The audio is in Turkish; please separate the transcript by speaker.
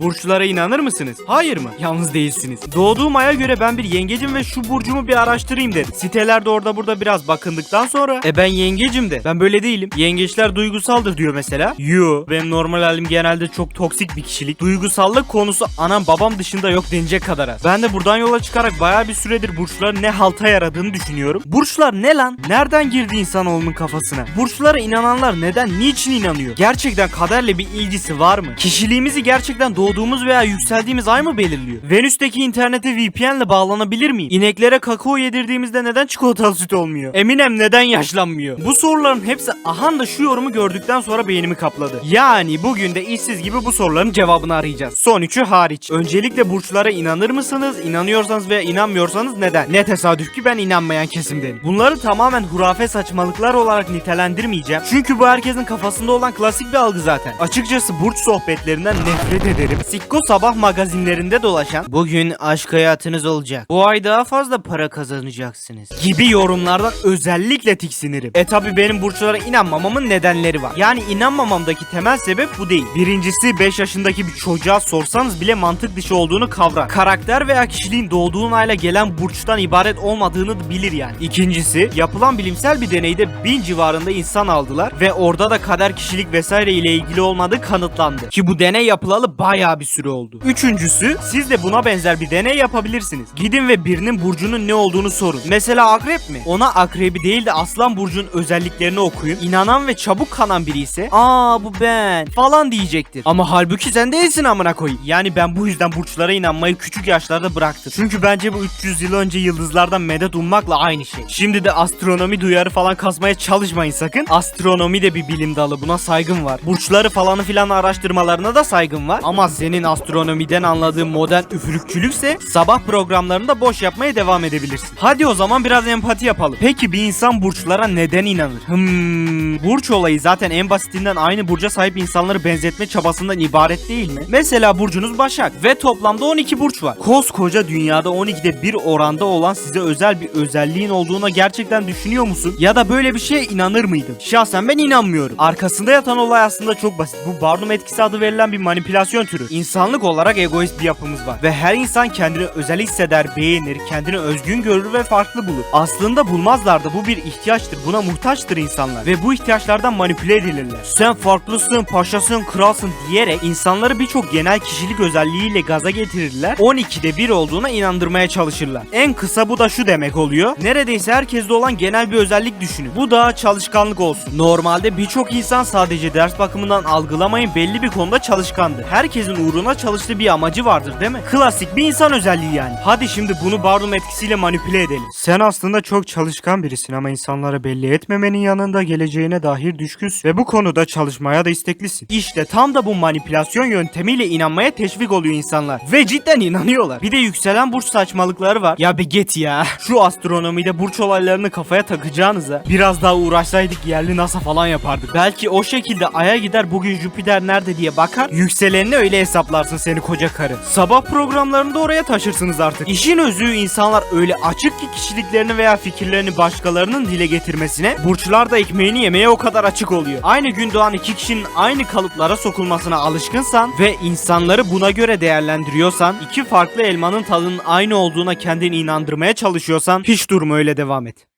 Speaker 1: Burçlara inanır mısınız? Hayır mı? Yalnız değilsiniz. Doğduğum aya göre ben bir yengecim ve şu burcumu bir araştırayım dedim. Sitelerde orada burada biraz bakındıktan sonra e ben yengecim de. Ben böyle değilim. Yengeçler duygusaldır diyor mesela. Yo. Benim normal halim genelde çok toksik bir kişilik. Duygusallık konusu anam babam dışında yok denecek kadar az. Ben de buradan yola çıkarak bayağı bir süredir burçların ne halta yaradığını düşünüyorum. Burçlar ne lan? Nereden girdi insanoğlunun kafasına? Burçlara inananlar neden, niçin inanıyor? Gerçekten kaderle bir ilgisi var mı? Kişiliğimizi gerçekten doğduğumuz veya yükseldiğimiz ay mı belirliyor? Venüs'teki internete VPN'le bağlanabilir miyim? İneklere kakao yedirdiğimizde neden çikolatalı süt olmuyor? Eminem neden yaşlanmıyor? Bu soruların hepsi ahan da şu yorumu gördükten sonra beynimi kapladı. Yani bugün de işsiz gibi bu soruların cevabını arayacağız. Son üçü hariç. Öncelikle burçlara inanır mısınız? İnanıyorsanız veya inanmıyorsanız neden? Ne tesadüf ki ben inanmayan kesimdenim. Bunları tamamen hurafe saçmalıklar olarak nitelendirmeyeceğim. Çünkü bu herkesin kafasında olan klasik bir algı zaten. Açıkçası burç sohbetlerinden nefret ederim. Sikko sabah magazinlerinde dolaşan bugün aşk hayatınız olacak. Bu ay daha fazla para kazanacaksınız. Gibi yorumlardan özellikle tiksinirim. E tabi benim burçlara inanmamamın nedenleri var. Yani inanmamamdaki temel sebep bu değil. Birincisi 5 yaşındaki bir çocuğa sorsanız bile mantık dışı olduğunu kavrar. Karakter veya kişiliğin doğduğun ayla gelen burçtan ibaret olmadığını bilir yani. İkincisi yapılan bilimsel bir deneyde bin civarında insan aldılar ve orada da kader kişilik vesaire ile ilgili olmadığı kanıtlandı. Ki bu deney yapılalı bayağı bir süre oldu. Üçüncüsü siz de buna benzer bir deney yapabilirsiniz. Gidin ve birinin burcunun ne olduğunu sorun. Mesela akrep mi? Ona akrebi değil de aslan burcunun özelliklerini okuyun. İnanan ve çabuk kanan biri ise aa bu ben falan diyecektir. Ama halbuki sen değilsin amına koyayım. Yani ben bu yüzden burçlara inanmayı küçük yaşlarda bıraktım. Çünkü bence bu 300 yıl önce yıldızlardan medet ummakla aynı şey. Şimdi de astronomi duyarı falan kasmaya çalışmayın sakın. Astronomi de bir bilim dalı buna saygım var. Burçları falanı filan araştırmalarına da saygım var. Ama senin astronomiden anladığın modern üfürükçülükse sabah programlarında boş yapmaya devam edebilirsin. Hadi o zaman biraz empati yapalım. Peki bir insan burçlara neden inanır? Hmm, burç olayı zaten en basitinden aynı burca sahip insanları benzetme çabasından ibaret değil mi? Mesela burcunuz Başak ve toplamda 12 burç var. Koskoca dünyada 12'de bir oranda olan size özel bir özelliğin olduğuna gerçekten düşünüyor musun? Ya da böyle bir şeye inanır mıydın? Şahsen ben inanmıyorum. Arkasında yatan olay aslında çok basit. Bu Barnum etkisi adı verilen bir manipülasyon türü. İnsanlık olarak egoist bir yapımız var. Ve her insan kendini özel hisseder, beğenir, kendini özgün görür ve farklı bulur. Aslında bulmazlar da bu bir ihtiyaçtır. Buna muhtaçtır insanlar. Ve bu ihtiyaçlardan manipüle edilirler. Sen farklısın, paşasın, kralsın diyerek insanları birçok genel kişilik özelliğiyle gaza getirirler. 12'de bir olduğuna inandırmaya çalışırlar. En kısa bu da şu demek oluyor. Neredeyse herkeste olan genel bir özellik düşünün. Bu da çalışkanlık olsun. Normalde birçok insan sadece ders bakımından algılamayın belli bir konuda çalışkandır. Herkesin uğruna çalıştığı bir amacı vardır değil mi? Klasik bir insan özelliği yani. Hadi şimdi bunu Barnum etkisiyle manipüle edelim. Sen aslında çok çalışkan birisin ama insanlara belli etmemenin yanında geleceğine dair düşkünsün. Ve bu konuda çalışmaya da isteklisin. İşte tam da bu manipülasyon yöntemiyle inanmaya teşvik oluyor insanlar. Ve cidden inanıyorlar. Bir de yükselen burç saçmalıkları var. Ya be git ya. Şu astronomide burç olaylarını kafaya takacağınıza biraz daha uğraşsaydık yerli NASA falan yapardık. Belki o şekilde Ay'a gider bugün Jüpiter nerede diye bakar. Yükselenini öyle hesaplarsın seni koca karı. Sabah programlarını da oraya taşırsınız artık. İşin özü insanlar öyle açık ki kişiliklerini veya fikirlerini başkalarının dile getirmesine burçlar da ekmeğini yemeye o kadar açık oluyor. Aynı gün doğan iki kişinin aynı kalıplara sokulmasına alışkınsan ve insanları buna göre değerlendiriyorsan iki farklı elmanın tadının aynı olduğuna kendini inandırmaya çalışıyorsan hiç durma öyle devam et.